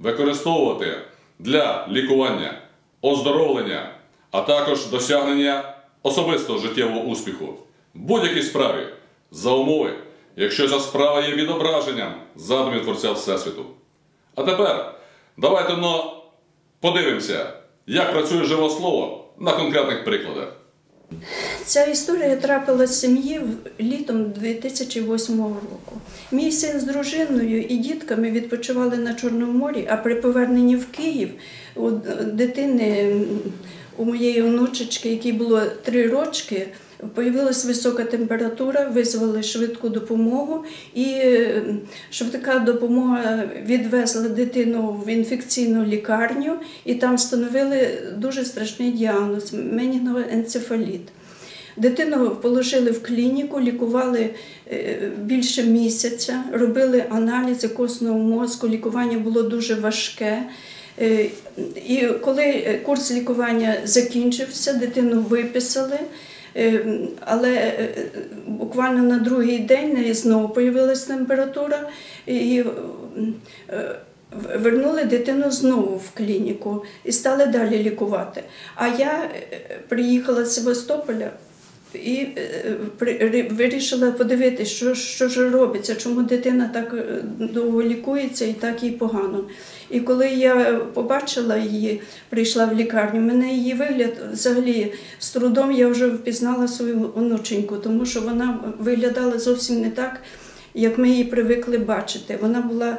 використовувати для лікування, оздоровлення, а також досягнення особистого життєвого успіху в будь-якій справі за умови, якщо ця справа є відображенням задумів Творця Всесвіту. А тепер давайте подивимося, як працює живе слово на конкретних прикладах. Ця історія трапила в сім'ї літом 2008 року. Мій син з дружиною і дітками відпочивали на Чорному морі, а при поверненні в Київ у дитини, у моєї онучечки, якій було три рочки, Появилась висока температура, визвали швидку допомогу, і е, швидка допомога відвезла дитину в інфекційну лікарню, і там встановили дуже страшний діагноз менінгоенцефаліт. Дитину положили в клініку, лікували е, більше місяця, робили аналізи костного мозку, лікування було дуже важке. Е, І коли е, курс лікування закінчився, дитину виписали. Е, Але е, буквально на другий день неї знову з'явилася температура, і е, вернули дитину знову в клініку і стали далі лікувати. А я е, приїхала з Севастополя. І е, вирішила подивитися, що, що ж робиться, чому дитина так е, довго лікується і так їй погано. І коли я побачила її, прийшла в лікарню, мене її вигляд взагалі з трудом я вже впізнала свою онученьку, тому що вона виглядала зовсім не так, як ми її привикли бачити. Вона була.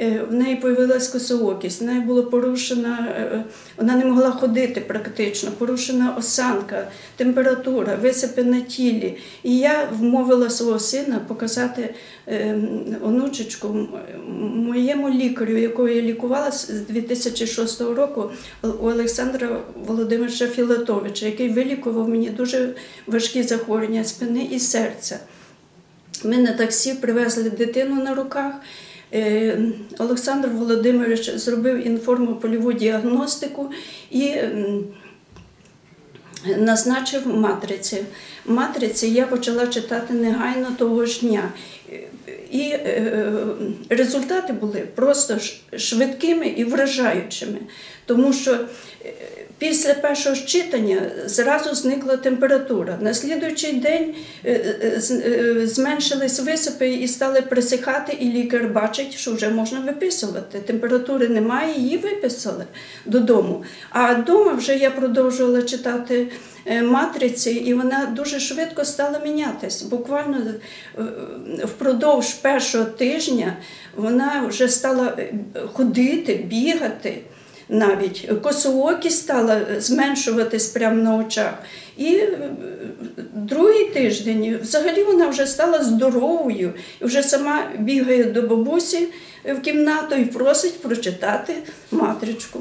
Е, В неї появилась косоокість, в неї була порушена, е, вона не могла ходити практично, порушена осанка, температура, висипи на тілі. І я вмовила свого сина показати е, онучечку моєму лікарю, якого я лікувала з 2006 року, у Олександра Володимировича Філатовича, який вилікував мені дуже важкі захворювання спини і серця. Ми на таксі привезли дитину на руках. Е, Олександр Володимирович зробив інформопольову діагностику і назначив матриці. Матриці я почала читати негайно того ж дня. І е, результати були просто швидкими і вражаючими, тому що е, після першого читання зразу зникла температура. На слідуючий день е, е, е, зменшились висипи і стали присихати, і лікар бачить, що вже можна виписувати. Температури немає, її виписали додому. А вдома вже я продовжувала читати е, матриці, і вона дуже швидко стала мінятись. Буквально е, впродовж першого тижня вона вже стала е, ходити, бігати. Навіть косоокість стала зменшуватись прямо на очах. І е, другий тиждень взагалі вона вже стала здоровою, і вже сама бігає до бабусі в кімнату і просить прочитати матричку.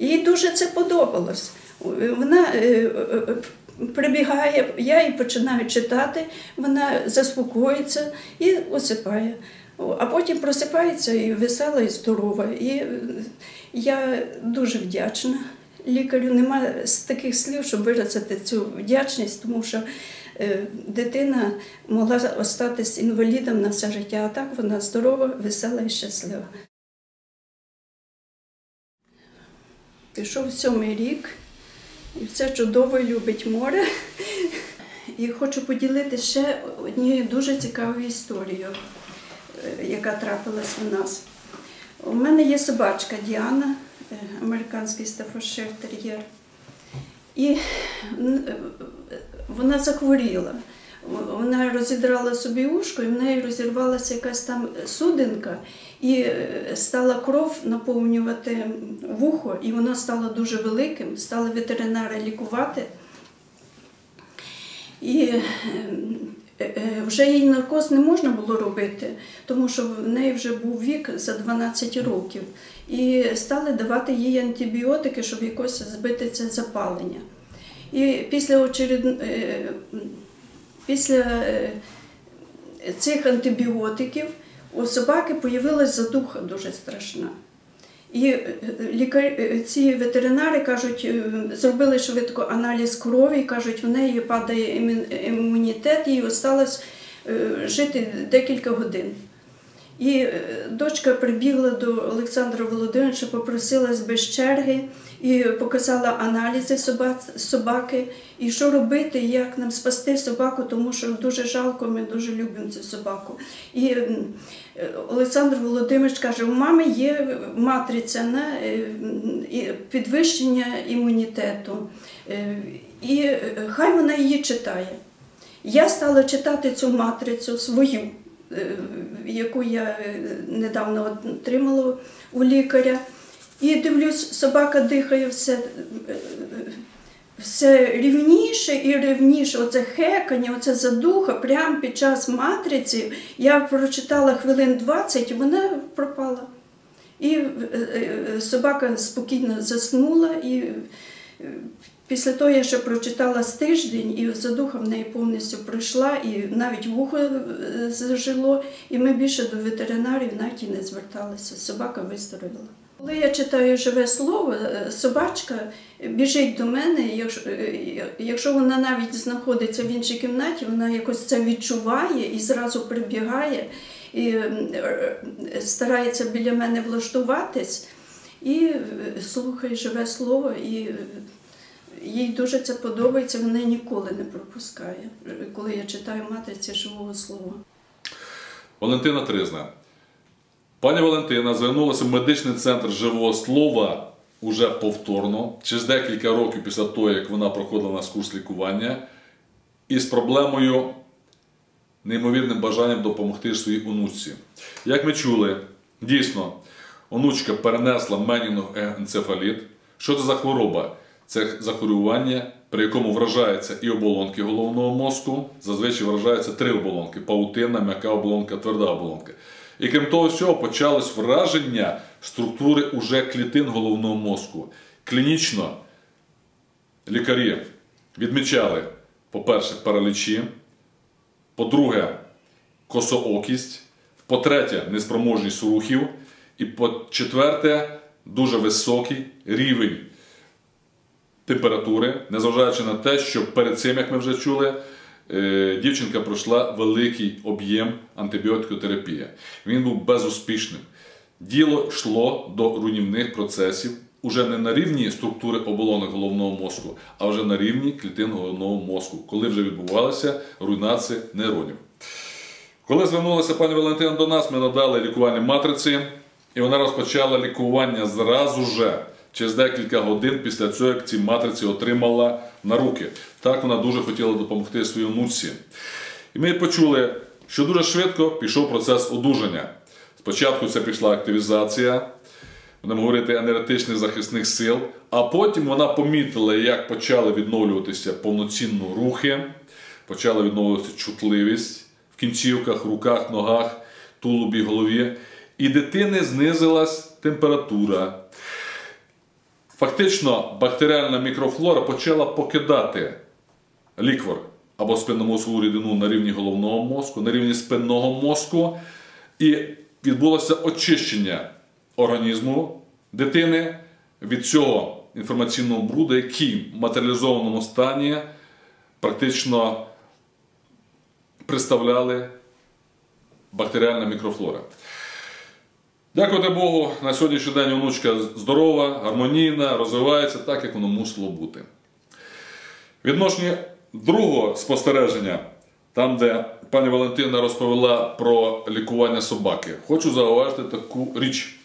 Їй дуже це подобалось. Вона е, е, прибігає, я їй починаю читати, вона заспокоїться і осипає. А потім просипається і весела, і здорова. І е, я дуже вдячна лікарю. Нема таких слів, щоб виразити цю вдячність, тому що е, дитина могла остатись інвалідом на все життя, а так вона здорова, весела і щаслива. Пішов сьомий рік, і все чудово любить море. І хочу поділити ще однією дуже цікавою історією, е, яка трапилась у нас. У мене є собачка Діана, е, американський стафошир тер'єр. І е, вона захворіла. Вона розідрала собі ушко, і в неї розірвалася якась там судинка, і е, стала кров наповнювати вухо, і воно стало дуже великим, стали ветеринари лікувати. І е, е, вже їй наркоз не можна було робити, тому що в неї вже був вік за 12 років. І стали давати їй антибіотики, щоб якось збити це запалення. І після очеред... після е, цих антибіотиків у собаки появилась задуха дуже страшна. І е, лікар... е, ці ветеринари кажуть, зробили швидко аналіз крові, кажуть, в неї падає імунітет, їй осталось жити декілька годин. І дочка прибігла до Олександра Володимировича, попросилась без черги і показала аналізи собаки, і що робити, як нам спасти собаку, тому що дуже жалко, ми дуже любимо цю собаку. І Олександр Володимирович каже: у мами є матриця на е, підвищення імунітету, Е, і е, хай вона її читає. Я стала читати цю матрицю свою, яку я недавно отримала у лікаря. І дивлюсь, собака дихає все, все рівніше і рівніше. Оце хекання, оце задуха, прямо під час матриці. Я прочитала хвилин 20, і вона пропала. І е, е, собака спокійно заснула. І е, після того я ще прочитала з тиждень, і задуха в неї повністю пройшла, і навіть вухо зажило, і ми більше до ветеринарів навіть і не зверталися. Собака виздоровіла. Коли я читаю живе слово, е, собачка біжить до мене. Якщо, е, якщо вона навіть знаходиться в іншій кімнаті, вона якось це відчуває і зразу прибігає і е, старається біля мене влаштуватись і е, слухає живе слово. І е, їй дуже це подобається, вона ніколи не пропускає, коли я читаю матриці живого слова. Валентина Тризна. Пані Валентина звернулася в медичний центр живого слова уже повторно, через декілька років після того, як вона проходила у нас курс лікування, із проблемою неймовірним бажанням допомогти своїй онучці. Як ми чули, дійсно, онучка перенесла менінгоенцефаліт. Що це за хвороба? Це захворювання, при якому вражаються і оболонки головного мозку. Зазвичай вражаються три оболонки: паутина, м'яка оболонка, тверда оболонка. І крім того всього, почалось враження структури уже клітин головного мозку. Клінічно лікарі відмічали, по-перше, паралічі, по-друге, косоокість, по-третє, неспроможність рухів, і по-четверте, дуже високий рівень температури, незважаючи на те, що перед цим, як ми вже чули, дівчинка пройшла великий об'єм антибіотикотерапії. Він був безуспішним. Діло йшло до руйнівних процесів уже не на рівні структури оболонок головного мозку, а вже на рівні клітин головного мозку, коли вже відбувалася руйнація нейронів. Коли звернулася пані Валентина до нас, ми надали лікувальні матриці, і вона розпочала лікування зразу же, через декілька годин після цього, як ці матриці отримала на руки. Так вона дуже хотіла допомогти своїй онуці. І ми почули, що дуже швидко пішов процес одужання. Спочатку це пішла активізація, будемо говорити, енергетичних захисних сил, а потім вона помітила, як почали відновлюватися повноцінно рухи, почала відновлюватися чутливість в кінцівках, руках, ногах, тулубі, голові. І дитини знизилась температура. Фактично, бактеріальна мікрофлора почала покидати ліквор або спинномозкову рідину на рівні головного мозку, на рівні спинного мозку, і відбулося очищення організму дитини від цього інформаційного бруду, який в матеріалізованому стані практично представляли бактеріальна мікрофлора. Дякувати Богу, на сьогоднішній день онучка здорова, гармонійна, розвивається так, як воно мусило бути. Відношення другого спостереження, там, де пані Валентина розповіла про лікування собаки, хочу зауважити таку річ.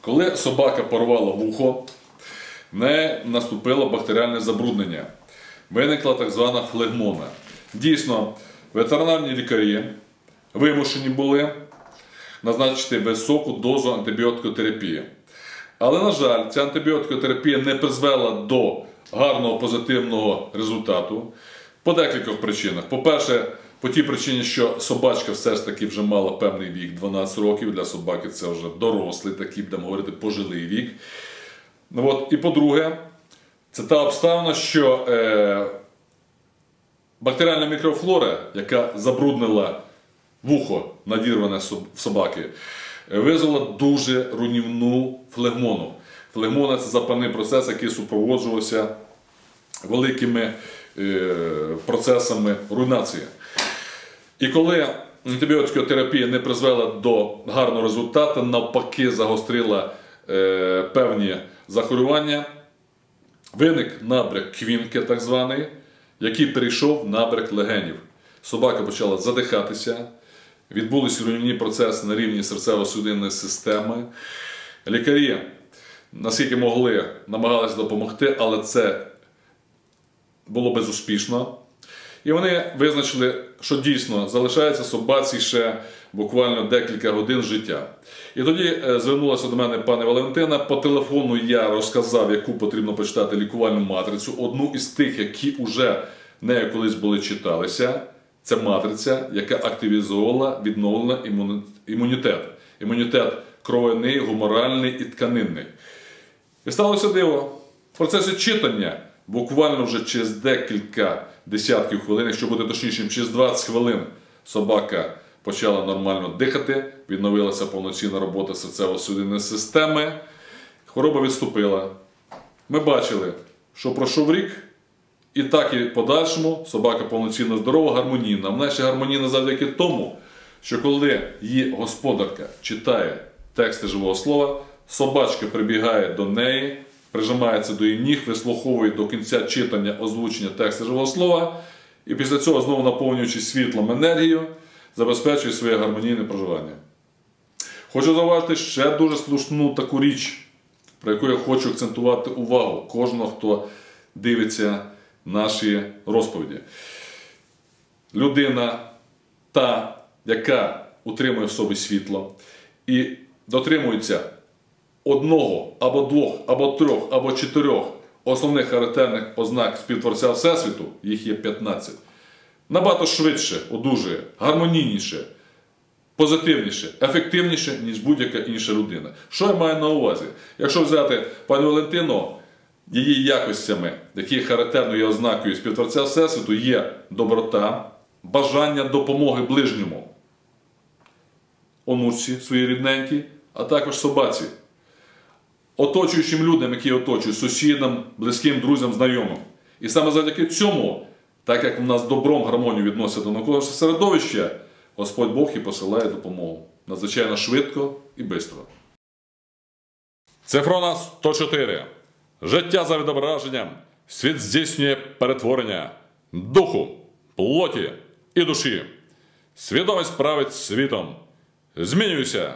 Коли собака порвала вухо, в неї наступило бактеріальне забруднення. Виникла так звана флегмона. Дійсно, ветеринарні лікарі вимушені були назначити високу дозу антибіотикотерапії. Але, на жаль, ця антибіотикотерапія не призвела до гарного позитивного результату. По декількох причинах. По-перше, по тій причині, що собачка все ж таки вже мала певний вік, 12 років. Для собаки це вже дорослий, такий, будемо говорити, пожилий вік. Ну, от. І по-друге, це та обставина, що е, бактеріальна мікрофлора, яка забруднила вухо, надірване в собаки, е, визвала дуже руйнівну флегмону. Флегмона це запальний процес, який супроводжувався великими е, процесами руйнації. І коли антибіотикотерапія не призвела до гарного результату, навпаки, загострила е, певні захворювання, виник набряк квінки, так званий, який перейшов набряк легенів. Собака почала задихатися, відбулися руйнівні процеси на рівні серцево-судинної системи. Лікарі, наскільки могли, намагалися допомогти, але це було безуспішно. І вони визначили, що дійсно залишається собаці ще буквально декілька годин життя. І тоді е, звернулася до мене пані Валентина. По телефону я розказав, яку потрібно почитати лікувальну матрицю. Одну із тих, які вже нею колись були читалися. Це матриця, яка активізувала відновлена імунітет. Імунітет кровяний, гуморальний і тканинний. І сталося диво. В процесі читання буквально вже через декілька десятків хвилин, якщо бути точнішим, через 20 хвилин собака почала нормально дихати, відновилася повноцінна робота серцево-судинної системи, хвороба відступила. Ми бачили, що пройшов рік, і так і в подальшому собака повноцінно здорова, гармонійна. Вона ще гармонійна завдяки тому, що коли її господарка читає тексти живого слова, собачка прибігає до неї, прижимається до її ніг, вислуховує до кінця читання озвучення тексту живого слова, і після цього, знову наповнюючи світлом енергію, забезпечує своє гармонійне проживання. Хочу зауважити ще дуже слушну таку річ, про яку я хочу акцентувати увагу кожного, хто дивиться наші розповіді. Людина, та, яка утримує в собі світло і дотримується одного або двох, або трьох, або чотирьох основних характерних ознак співтворця Всесвіту, їх є 15, набагато швидше одужує, гармонійніше, позитивніше, ефективніше, ніж будь-яка інша людина. Що я маю на увазі? Якщо взяти пані Валентину, її якостями, які характерною ознакою співтворця Всесвіту, є доброта, бажання допомоги ближньому, онучці своїй рідненькій, а також собаці, оточуючим людям, які оточують, сусідам, близьким, друзям, знайомим. І саме завдяки цьому, так як в нас добром гармонію відносять до навколишнього середовища, Господь Бог і посилає допомогу. Надзвичайно швидко і швидко. Цифрона 104. Життя за відображенням. Світ здійснює перетворення духу, плоті і душі. Свідомість править світом. Змінюйся.